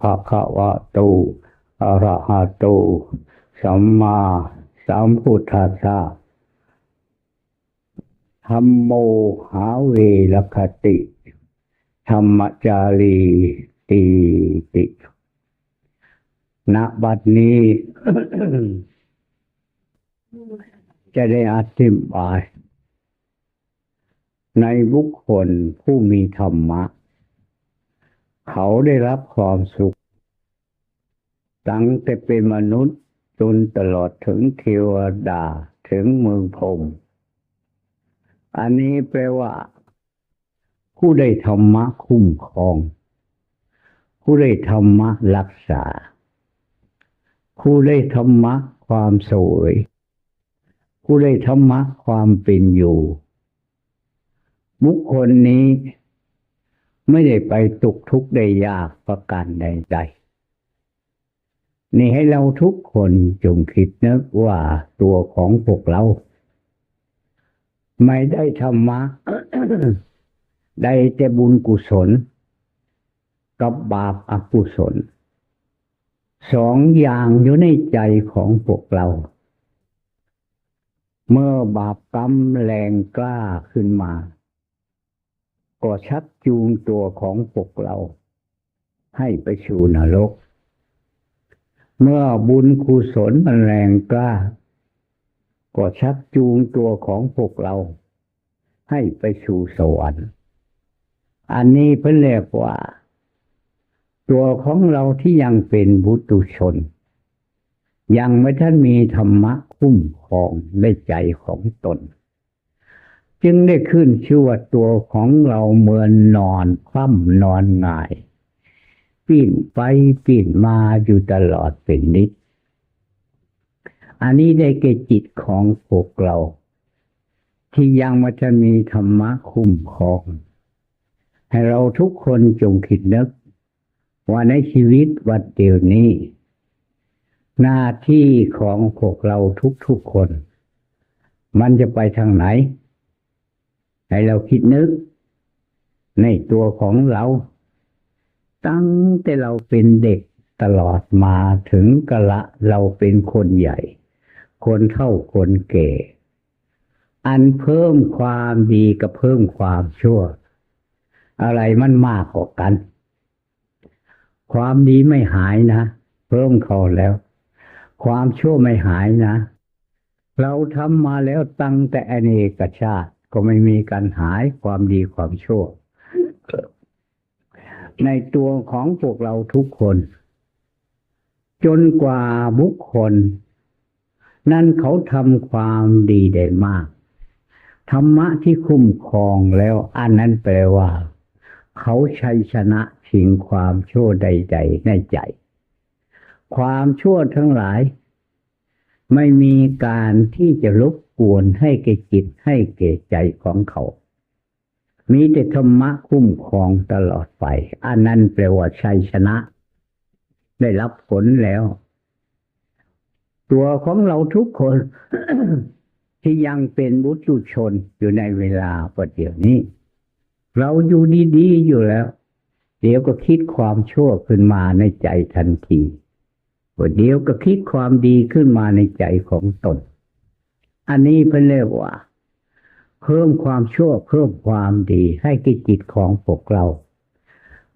ภะคะวะโตอะระหะโต สัมมาสัมพุทธัสสะธัมโมหาเวรคติ ธรรมจารีตีติณบัดนี้ จะได้อธิบายในบุคคลผู้มีธรรมะ เขาได้รับความสุข ตั้งแต่เป็นมนุษย์จนตลอดถึงเทวดาถึงเมืองพรมอันนี้แปลว่า ผู้ได้ธรรมะคุ้มครอง ผู้ได้ธรรมะรักษา ผู้ได้ธรรมะความสวยผู้ได้ธรรมะความเป็นอยู่บุคคลนี้ ไม่ได้ไปตกทุกข์ได้ยากประการใดๆนี่ให้เราทุกคนจงคิดนึกว่าตัวของพวกเรา ไม่ได้ธรรมะได้แต่บุญกุศล กับบาปอกุศล สองอย่างอยู่ในใจของพวกเรา เมื่อบาปกรรมแรงกล้าขึ้นมา ก็ชักจูงตัวของพวกเรา ให้ไปสู่นรก เมื่อบุญกุศลมันแรงกล้า ก็ชักจูงตัวของพวกเรา ให้ไปสู่สวรรค์ อันนี้เพิ่นเรียกว่า ตัวของเราที่ยังเป็นบุตุชน ยังไม่ท่านมีธรรมะคุ้มครองในใจของตน จึงได้ขึ้นชื่อว่าตัวของเราเหมือนนอนคว่ำนอนหงายปีนไปปีนมาอยู่ตลอดเป็นนิด อันนี้ได้แกจิตของพวกเรา ที่ยังม่ท่านมีธรรมะคุ้มครอง ให้เราทุกคนจงคิดนึก ว่าในชีวิตวัดเดียวนี้ หน้าที่ของพวกเราทุกๆคน มันจะไปทางไหน ให้เราคิดนึก ในตัวของเรา ตั้งแต่เราเป็นเด็กตลอดมาถึงกะละเราเป็นคนใหญ่ คนเท่าคนแก่อันเพิ่มความดีกับเพิ่มความชั่ว อะไรมันมากกว่ากัน ความดีไม่หายนะ เพิ่มเขาแล้ว ความชั่วไม่หายนะ เราทำมาแล้วตั้งแต่อเนกชาติ ก็ไม่มีการหายความดีความชั่ว ในตัวของพวกเราทุกคน จนกว่าบุคคล นั่นเขาทำความดีได้มาก ธรรมะที่คุ้มครองแล้วอันนั้นแปลว่า เขาชัยชนะชิงความชั่วใดๆในใจ ความชั่วทั้งหลาย ไม่มีการที่จะรบ กวนให้แก่จิตให้แก่ใจของเขา มีแต่ธรรมะคุ้มครองตลอดไป อันนั้นแปลว่าชัยชนะ ได้รับผลแล้ว ตัวของเราทุกคน ที่ยังเป็นบุตุชนอยู่ในเวลาประเดี๋ยวนี้ เราอยู่ดีๆอยู่แล้ว เดี๋ยวก็คิดความชั่วขึ้นมาในใจทันทีเดี๋ยวก็คิดความดีขึ้นมาในใจของตน อันนี้เพิ่นเรียกว่า เพิ่มความชั่วเพิ่มความดีให้กิจิตของพวกเรา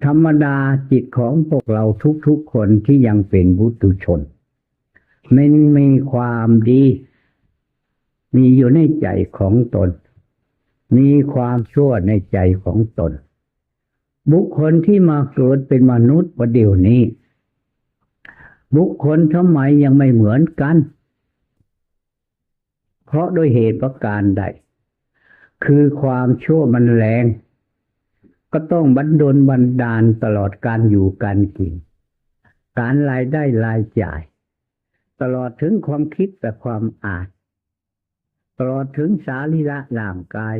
ธรรมดาจิตของพวกเราทุกๆคนที่ยังเป็นบุตุชน มันมีความดี มีอยู่ในใจของตน มีความชั่วในใจของตน บุคคลที่มาเกิดเป็นมนุษย์ประเดี๋ยวนี้ บุคคลทำไมยังไม่เหมือนกันเราะโดยเหตุประการใด คือความชั่วมันแรง ก็ต้องบันดลบันดาลตลอดการอยู่การกิน การรายได้รายจ่าย ตลอดถึงความคิดและความอ่าจตลอดถึงสารีระร่างกาย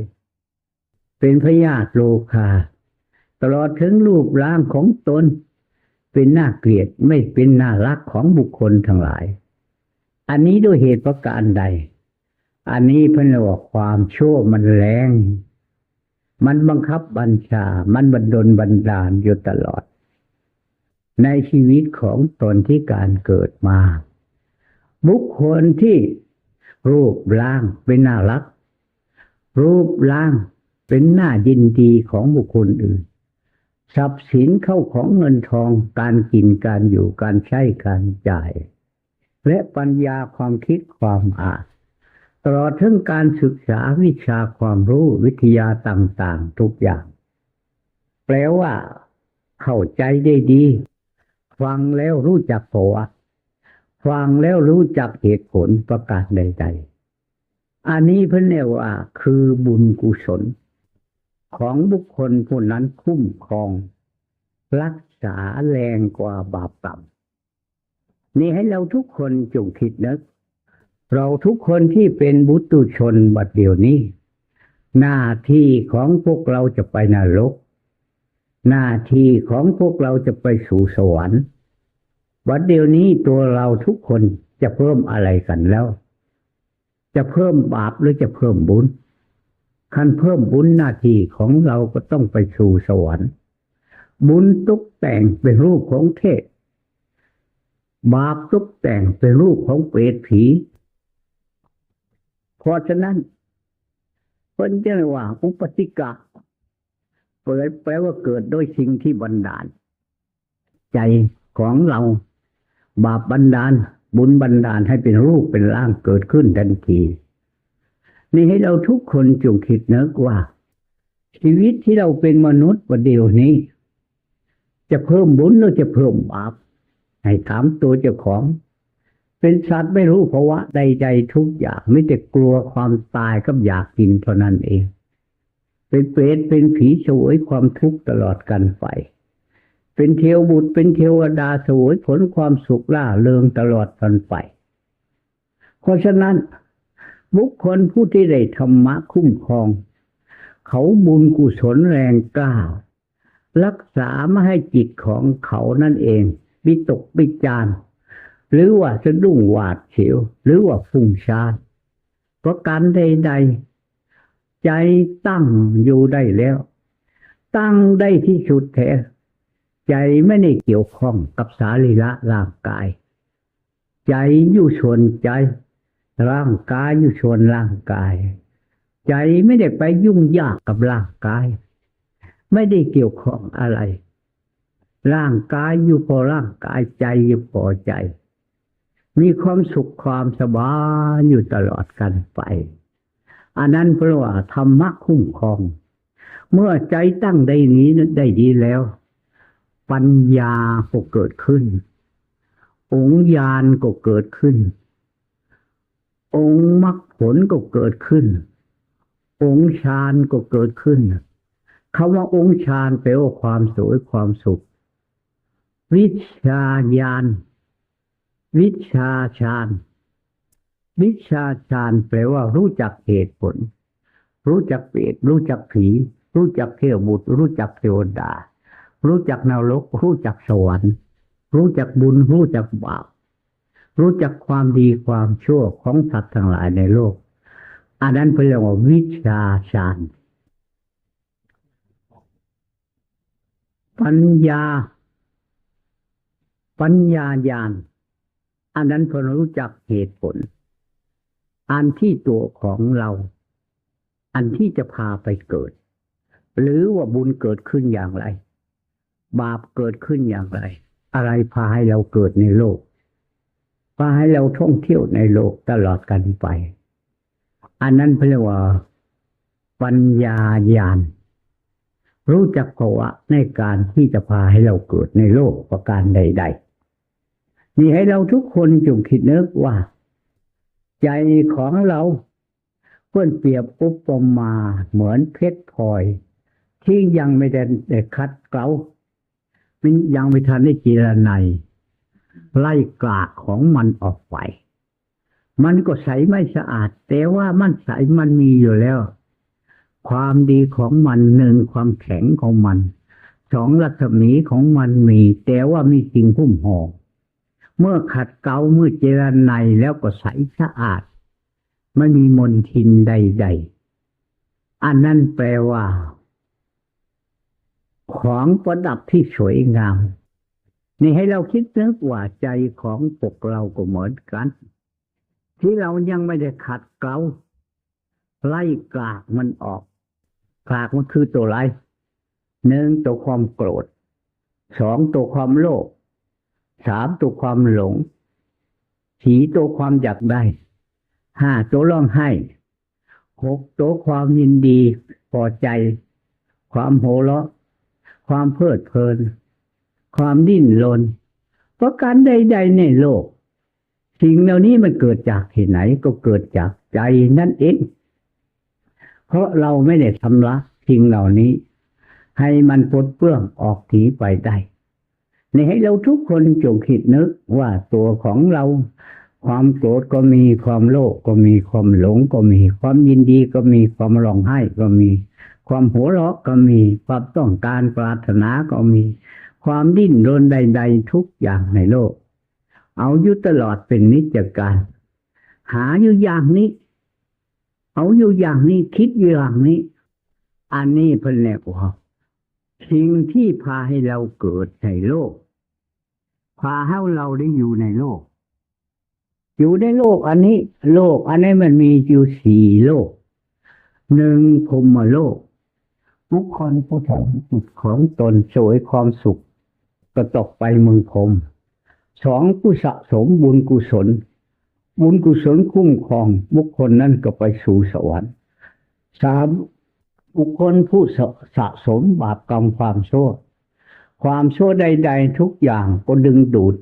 เป็นพยาธิโลคา ตลอดถึงรูปร่างของตน เป็นน่าเกลียดไม่เป็นน่ารักของบุคคลทั้งหลาย อันนี้ด้วยเหตุประการใด อันนี้เพิ่นเรียกว่าความชั่วมันแรง มันบังคับบัญชา มันบันดลบันดาลอยู่ตลอด ในชีวิตของตนที่การเกิดมา บุคคลที่รูปร่างเป็นน่ารัก รูปร่างเป็นหน้ายินดีของบุคคลอื่น ทรัพย์สินเข้าของเงินทองการกินการอยู่การใช้การจ่าย และปัญญาความคิดความอ่าน ตลอดถึงการศึกษาวิชาความรู้วิทยาต่างๆ ทุกอย่าง แปลว่า เข้าใจได้ดี ฟังแล้วรู้จักผวะฟังแล้วรู้จักเหตุผลประกาศใด ๆ อันนี้เพิ่นเรียกว่า คือบุญกุศล ของบุคคลผู้นั้นคุ้มครอง รักษาแรงกว่าบาปกรรมนี่ให้เราทุกคนจงคิดนะ เราทุกคนที่เป็นบุตุชนบัดเดียวนี้ หน้าที่ของพวกเราจะไปนรก หน้าที่ของพวกเราจะไปสู่สวรรค์บัดเดียวนี้ตัวเราทุกคนจะเพิ่มอะไรกันแล้ว จะเพิ่มบาปหรือจะเพิ่มบุญคันเพิ่มบุญหน้าที่ของเราก็ต้องไปสู่สวรรค์ บุญตกแต่งเป็นรูปของเทพบาปตกแต่งเป็นรูปของเปรตผี เพราะฉะนั้นเพิ่นจะเรียว่าอุปติกะ เปิดแปลว่าเกิดโดยสิ่งที่บันดาล ใจของเรา บาปบันดาล บุญบันดาลให้เป็นรูปเป็นร่างเกิดขึ้นทันที นี่ให้เราทุกคนจงคิดเนกว่า ชีวิตที่เราเป็นมนุษย์วันเดียวนี้ จะเพิ่มบุญหรือจะเพิ่มบาปให้ถามตัวเจ้าของ เป็นสัตว์ไม่รู้ภาวะใดๆทุกอย่างไม่แต่กลัวความตายกับอยากกินเท่านั้นเอง เป็นเปรตเป็นผีโฉวยความทุกข์ตลอดกันไป เป็นเทวบุตรเป็นเทวดาสวยผลความสุขล่าเริงตลอดกันไป เพราะฉะนั้นบุคคลผู้ที่ได้ธรรมะคุ้มครอง เขาบุญกุศลแรงกล้า รักษาไม่ให้จิตของเขานั่นเองวิตกวิจารณ์ หรือว่าสะดุ้งหวาดเสียว หรือว่าฟุ้งซ่านเพราะการใดๆใจตั้งอยู่ได้แล้ว ตั้งได้ที่สุดแท้ใจไม่ได้เกี่ยวข้องกับสารีระร่างกาย ใจอยู่ส่วนใจ ร่างกายอยู่ส่วนร่างกาย ใจไม่ได้ไปยุ่งยากกับร่างกาย ไม่ได้เกี่ยวข้องอะไร ร่างกายอยู่พอร่างกายใจอยู่พอใจ มีความสุขความสบายอยู่ตลอดกันไป อันนั้นเพราะว่าธรรมะคุ้มครอง เมื่อใจตั้งได้นี้ได้ดีแล้ว ปัญญาก็เกิดขึ้น องค์ญาณก็เกิดขึ้น องค์มรรคผลก็เกิดขึ้น องค์ฌานก็เกิดขึ้นคำว่าองค์ฌานแปลว่าความสวยความสุข วิชาญาณ วิชาฌานวิชาฌานแปลว่ารู้จักเหตุผล รู้จักเปรตรู้จักผี รู้จักเทวบุตร รู้จักเทวดา รู้จักนรก รู้จักสวรรค์ รู้จักบุญ รู้จักบาปรู้จักความดีความชั่วของสัตว์ทั้งหลายในโลก อันนั้นเป็นเรียกว่าวิชาฌานปัญญา ปัญญาญาณ อันนั้นเพนรู้จักเหตุผล อันที่ตัวของเรา อันที่จะพาไปเกิด หรือว่าบุญเกิดขึ้นอย่างไร บาปเกิดขึ้นอย่างไร อะไรพาให้เราเกิดในโลก พาให้เราท่องเที่ยวในโลกตลอดกันไป อันนั้นเรียกว่า ปัญญาญาณรู้จักภาวะในการที่จะพาให้เราเกิดในโลกประการใด ๆ นี่ให้เราทุกคนจงคิดนึกว่า ใจของเราเพื่อนเปรียบอุปมาเหมือนเพชรพลอย ที่ยังไม่ได้ได้คัดเกลามันยังไม่ทันได้จีรนัยไล่กากของมันออกไป มันก็ใสไม่สะอาด แต่ว่ามันใสมันมีอยู่แล้ว ความดีของมันหนึ่งความแข็งของมันสองรัศมีของมันมี แต่ว่ามีสิ่งพุ่มห่อ เมื่อขัดเกลาเมื่อเจรไนแล้วก็ใสสะอาด ไม่มีมลทินใด ๆ อันนั้นแปลว่า ของประดับที่สวยงาม นี่ให้เราคิดนึกว่าใจของพวกเราก็เหมือนกัน ที่เรายังไม่ได้ขัดเกลาไล่กลากมันออกกลากมันคือตัวไรหนึ่งตัวความโกรธสองตัวความโลภ สามตัวความหลงสี่ตัวความอยากได้ห้าตัวร้องไห้หกตัวความยินดีพอใจ ความโหเราะความเพลิดเพลิน ความดิ้นรนเพราะการใด ๆ ในโลก สิ่งเหล่านี้มันเกิดจากที่ไหนก็เกิดจากใจนั่นเองเพราะเราไม่ได้ทำละสิ่งเหล่านี้ ให้มันปลดเปลื้องออกถีไปได้ นให้เราทุกคนจงคิดนึกว่าตัวของเรา ความโกรธก็มีความโลภก็มีความหลงก็มี ความยินดีก็มีความร้องไห้ก็มี ความหัวเราะก็มีความต้องการปรารถนาก็มี ความดิ้นรนใด ๆ ทุกอย่างในโลก เอาอยู่ตลอดเป็นนิจการ หาอยู่อย่างนี้ เอาอยู่อย่างนี้คิดอยู่อย่างนี้ อันนี้เป็นแหลกว่าสิ่งที่พาให้เราเกิดในโลก พาให้เราได้อยู่ในโลก อยู่ในโลกอันนี้ โลก อันนี้มันมีอยู่สี่โลกหนึ่งพรมโลกบุคคลผู้ทำจิตของตนสวยความสุข ก็ตกไปเมืองพรมสองผู้สะสมบุญกุศล บุญกุศลคุ้มครอง บุคคลนั้นก็ไปสู่สวรรค์สามบุคคลผู้สะสะสมบาปกรรมความชั่ว ความชั่วใด ๆ ทุกอย่างก็ดึงดูด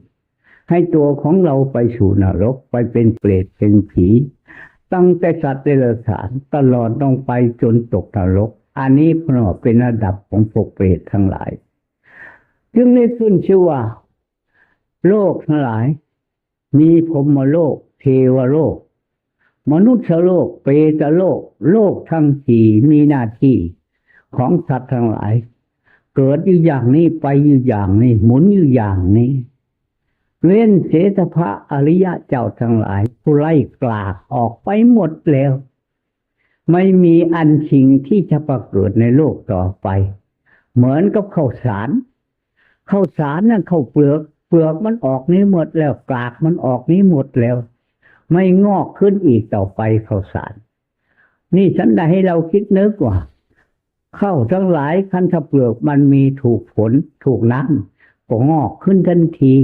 ให้ตัวของเราไปสู่นรกไปเป็นเปรตเป็นผี ตั้งแต่สัตว์เดรัจฉานตลอดต้องไปจนตกนรก อันนี้เพราะเป็นระดับของพวกเปรตทั้งหลาย จึงได้ขึ้นชื่อว่า โลกทั้งหลาย มีพรมโลก เทวโลก มนุษย์โลก เปรตโลก โลกทั้งสี่มีหน้าที่ของสัตว์ทั้งหลาย เกิดอยู่อย่างนี้ไปอยู่อย่างนี้หมุนอยู่อย่างนี้ เว้นเสถพระอริยะเจ้าทั้งหลาย ผู้ไล่กลากออกไปหมดแล้ว ไม่มีอันสิ่งที่จะประเกิดในโลกต่อไป เหมือนกับข้าวสารข้าวสารนั่นข้าวเปลือก เปลือกมันออกนี้หมดแล้วกลากมันออกนี้หมดแล้ว ไม่งอกขึ้นอีกต่อไปข้าวสาร นี่ฉันได้ให้เราคิดนึกว่า เข้าทั้งหลายคันถ้าเปลือกมันมีถูกฝนถูกน้ำก็งอกขึ้นทันที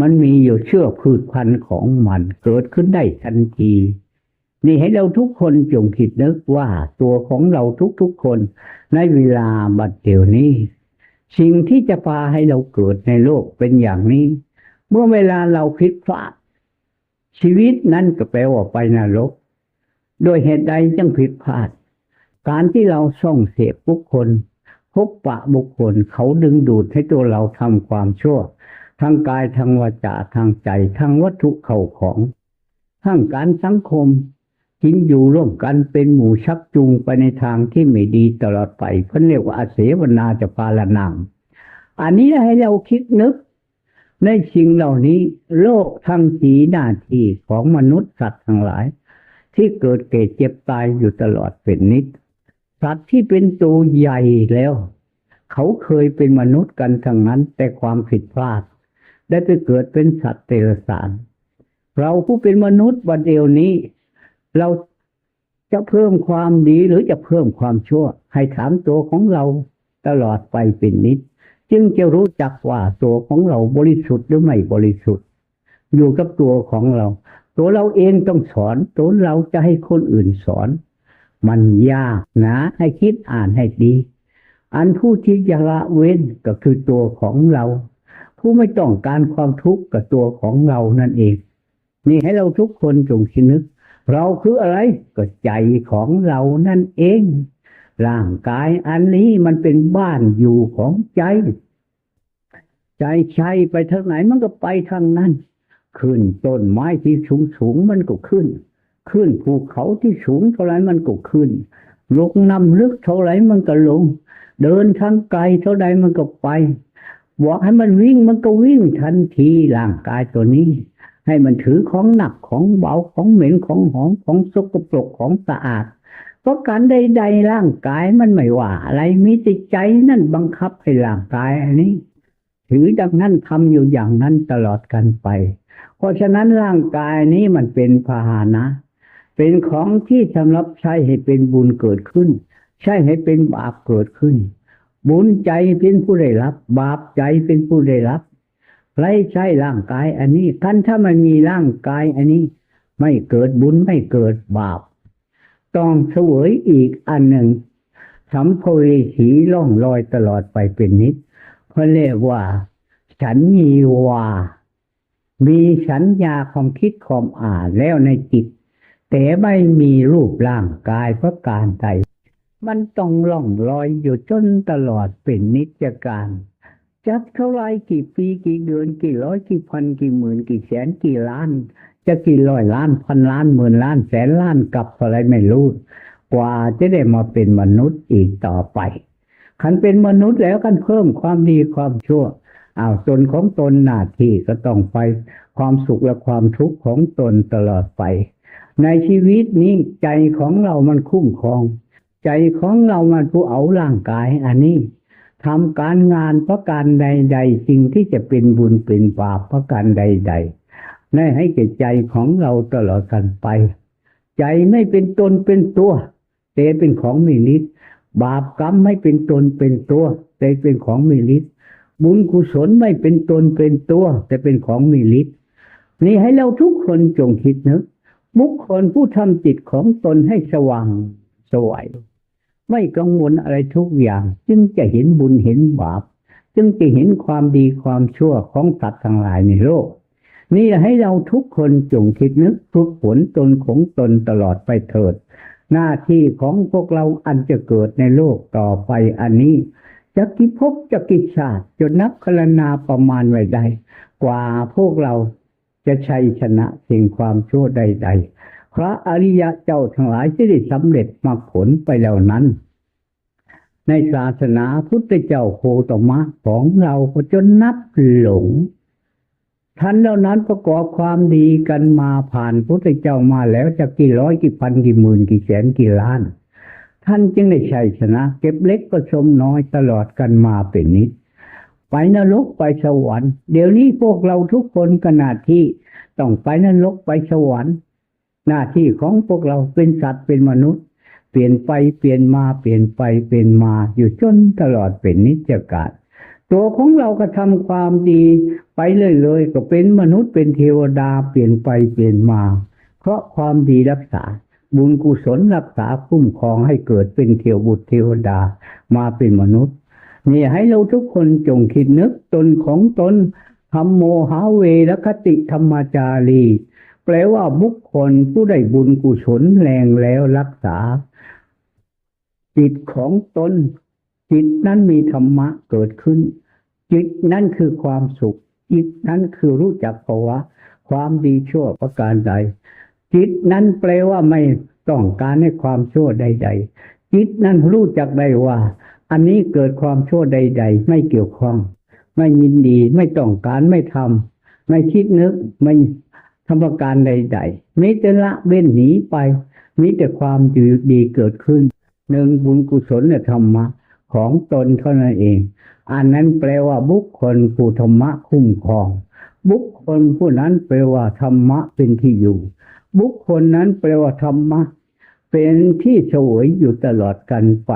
มันมีอยู่เชื่อพืชพันธุ์ของมันเกิดขึ้นได้ทันที นี่ให้เราทุกคนจงคิดนึกว่าตัวของเราทุกๆคนในเวลาบัดเดี๋ยวนี้ สิ่งที่จะพาให้เราเกิดในโลกเป็นอย่างนี้ เมื่อเวลาเราคิดพลาดชีวิตนั้นก็แปลว่าไปนรก โดยเหตุใดจึงผิดพลาด การที่เราส่งเสพบุคคล พบปะบุคคลเขาดึงดูดให้ตัวเราทำความชั่วทางกายทางวาจาทางใจทางวัตถุเข่าของทางการสังคมกินอยู่ร่วมกันเป็นหมู่ชักจูงไปในทางที่ไม่ดีตลอดไปเพิ่นเรียกว่าอาเสวนาจะพาละนางอันนี้ให้เราคิดนึก ในสิ่งเหล่านี้ โลกทั้งสีหน้าที่ของมนุษย์สัตว์ทั้งหลาย ที่เกิดเกิดเจ็บตายอยู่ตลอดเป็นนิด สัตว์ที่เป็นตัวใหญ่แล้ว เขาเคยเป็นมนุษย์กันทั้งนั้นแต่ความผิดพลาด ได้ไปเกิดเป็นสัตว์เตรสาร เราผู้เป็นมนุษย์วันเดียวนี้ เราจะเพิ่มความดีหรือจะเพิ่มความชั่ว ให้ถามตัวของเราตลอดไปเป็นนิด จึงจะรู้จักว่าตัวของเราบริสุทธิ์หรือไม่บริสุทธิ์ อยู่กับตัวของเรา ตัวเราเองต้องสอนตัวเราจะให้คนอื่นสอน มันยากนะ ให้คิดอ่านให้ดี อันผู้ที่จะละเว้นก็คือตัวของเรา ผู้ไม่ต้องการความทุกข์กับตัวของเรานั่นเอง นี่ให้เราทุกคนจงคิดนึก เราคืออะไรก็ใจของเรานั่นเอง ร่างกายอันนี้มันเป็นบ้านอยู่ของใจ ใจใช้ไปทางไหนมันก็ไปทางนั้น ขึ้นต้นไม้ที่สูงสูงมันก็ขึ้น ขึ้นภูเขาที่สูงเท่าไรมันก็ขึ้น ลงน้ำลึกเท่าไรมันก็ลง เดินทางไกลเท่าใดมันก็ไปบอกให้มันวิ่งมันก็วิ่งทันทีร่างกายตัวนี้ ให้มันถือของหนักของเบาของเหม็นของหอมของสกปรกของสะอาดเพราะการใดๆร่างกายมันไม่ว่าอะไรมีแต่ใจนั่นบังคับให้ร่างกายอันนี้ ถือดังนั้นทำอยู่อย่างนั้นตลอดกันไป เพราะฉะนั้นร่างกายนี้มันเป็นพาหนะ เป็นของที่สำหรับใช้ให้เป็นบุญเกิดขึ้น ใช้ให้เป็นบาปเกิดขึ้น บุญใจเป็นผู้ได้รับ บาปใจเป็นผู้ได้รับใครใช้ร่างกาย อันนี้ท่านถ้าไม่มีร่างกายอันนี้ไม่เกิดบุญไม่เกิดบาป ต้องเสวยอีกอันหนึ่งสัมภเวสีล่องลอยตลอดไปเป็นนิดเพราะเรียกว่า ฉันมีวา มีสัญญาความคิดความอ่านแล้วในจิต แต่ไม่มีรูปร่างกายเพราะการใด มันต้องล่องลอยอยู่จนตลอดเป็นนิจการ จับเท่าไรกี่ปีกี่เดือนกี่ร้อยกี่พันกี่หมื่นกี่แสนกี่ล้าน จะกี่ร้อยล้านพันล้านหมื่นล้านแสนล้านกับอะไรไม่รู้ กว่าจะได้มาเป็นมนุษย์อีกต่อไป ขันเป็นมนุษย์แล้วกันเพิ่มความดีความชั่วอ้าวตนของตนหน้าที่ก็ต้องไปความสุขและความทุกข์ของตนตลอดไป ในชีวิตนี้ใจของเรามันคุ้มครอง ใจของเรามันผู้เอาร่างกายอันนี้ทำการงานเพราะการใดๆสิ่งที่จะเป็นบุญเป็นบาปเพราะการใดๆได้ให้แก่ใจของเราตลอดกันไป ใจไม่เป็นตนเป็นตัวแต่เป็นของมีฤทธิ์บาปกรรมไม่เป็นตนเป็นตัวแต่เป็นของมีฤทธิ์บุญกุศลไม่เป็นตนเป็นตัว แต่เป็นของมีฤทธิ์นี่ให้เราทุกคนจงคิดนึก บุคคลผู้ทำจิตของตนให้สว่างสวยไม่กังวลอะไรทุกอย่าง จึงจะเห็นบุญเห็นบาป จึงจะเห็นความดีความชั่วของสัตว์ทั้งหลายในโลก นี่ให้เราทุกคนจงคิดนึกฝึกฝนตนของตนตลอดไปเถิด หน้าที่ของพวกเราอันจะเกิดในโลกต่อไปอันนี้จะกิภพจะกิชาติจนนับคลนาประมาณไว้ใดกว่าพวกเรา จะชัยชนะสิ่งความชั่วใด ๆ พระอริยะเจ้าทั้งหลายที่ได้สำเร็จมรรคผลไปแล้วนั้น ในศาสนาพุทธเจ้าโคตมะของเราก็จนนับหลงท่านเหล่านั้นประกอบความดีกันมาผ่านพุทธเจ้ามาแล้วจะกี่ร้อยกี่พันกี่หมื่นกี่แสนกี่ล้าน ท่านจึงได้ชัยชนะ เก็บเล็กก็ชมน้อยตลอดกันมาเป็นนิด ไปนรกไปสวรรค์ เดี๋ยวนี้พวกเราทุกคนขนาดที่ ต้องไปนรกไปสวรรค์ หน้าที่ของพวกเราเป็นสัตว์เป็นมนุษย์ เปลี่ยนไปเปลี่ยนมาเปลี่ยนไปเปลี่ยนมาอยู่จนตลอดเป็นนิจกาลตัวของเราก็ทำความดีไปเรื่อยๆก็เป็นมนุษย์เป็นเทวดาเปลี่ยนไปเปลี่ยนมา เพราะความดีรักษา บุญกุศลรักษาคุ้มครองให้เกิดเป็นเทวบุตรเทวดามาเป็นมนุษย์นี่ให้เราทุกคนจงคิดนึกตนของตน ธรรมโมหาเวรคติธรรมจารี แปลว่าบุคคลผู้ได้บุญกุศลแรงแล้วรักษา จิตของตน จิตนั้นมีธรรมะเกิดขึ้น จิตนั้นคือความสุข จิตนั้นคือรู้จักภาวะ ความดีชั่วประการใด จิตนั้นแปลว่าไม่ต้องการให้ความชั่วใด ๆ จิตนั้นรู้จักได้ว่า อันนี้เกิดความชั่วใด ๆ ไม่เกี่ยวข้อง ไม่ยินดี ไม่ต้องการไม่ทำไม่คิดนึกไม่ทำประการใดๆมีแต่ละเว้นหนีไปมีแต่ความดีดีเกิดขึ้นหนึ่งบุญกุศลและธรรมะของตนเท่านั้นเอง อันนั้นแปลว่าบุคคลผู้ธรรมะคุ้มครอง บุคคลผู้นั้นแปลว่าธรรมะเป็นที่อยู่ บุคคลนั้นแปลว่าธรรมะเป็นที่เฉวยอยู่ตลอดกันไป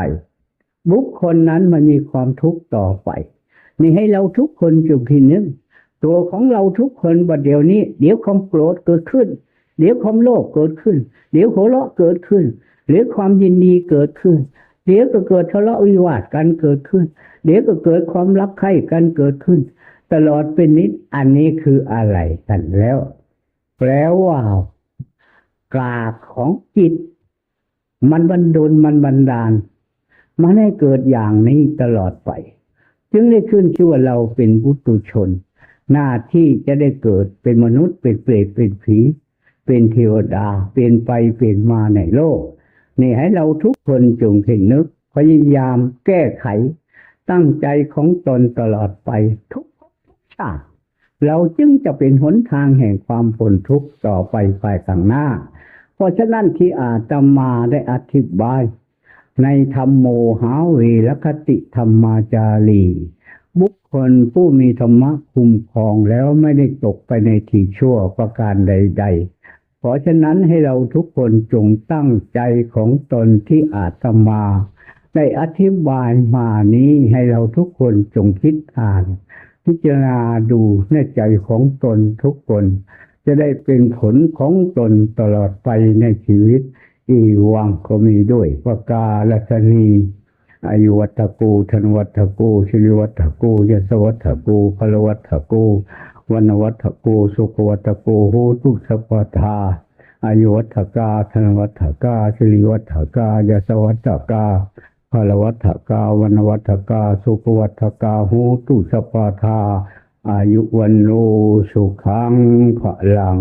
บุคคลนั้นมันมีความทุกข์ต่อไป นี่ให้เราทุกคนจงคิดนึกตัวของเราทุกคนบัดเดี๋ยวนี้ เดี๋ยวความโกรธเกิดขึ้น เดี๋ยวความโลภเกิดขึ้น เดี๋ยวโหเราะเกิดขึ้น เดี๋ยวความยินดีเกิดขึ้น เดี๋ยวก็เกิดทะเลาะวิวาทกันเกิดขึ้น เดี๋ยวก็เกิดความรักใคร่กันเกิดขึ้น ตลอดเป็นนิดอันนี้คืออะไรกันแล้ว แปลว่ากาของจิต มันบันดลมันบันดาลมันให้เกิดอย่างนี้ตลอดไป จึงได้ขึ้นชื่อว่าเราเป็นบุตุชน หน้าที่จะได้เกิดเป็นมนุษย์เป็นเปรตเป็นผี เป็นเทวดา เป็นไปเป็นมาในโลก นี่ให้เราทุกคนจงเพ่งนึกพยายามแก้ไข ตั้งใจของตนตลอดไปทุกทุกชาติเราจึงจะเป็นหนทางแห่งความพ้นทุกข์ต่อไปภายข้างหน้า เพราะฉะนั้นที่อาตมาได้อธิบาย ในธรรมโมหาเวรคติธรรมาจารีบุคคลผู้มีธรรมะคุ้มครองแล้วไม่ได้ตกไปในที่ชั่วประการใด ๆ เพราะฉะนั้นให้เราทุกคนจงตั้งใจของตนที่อาตมาได้อธิบายมานี้ให้เราทุกคนจงคิดอ่าน พิจารณาดูในใจของตนทุกคน จะได้เป็นผลของตนตลอดไปในชีวิต อีวังก็มีด้วยประกาลสนีอายุวัตกูธนวัตกูชิริวัตกูยศวัตกูพลวัตกูวันวัตกูสุขวัตกูโหตุสัพพทาอายุวัตกาธนวัตกาสิริวัตกายศวัตกาพลวัตกาวันวัตกาสุขวัตกาหูตุสปปทาอายุวันโนสุขังพลัง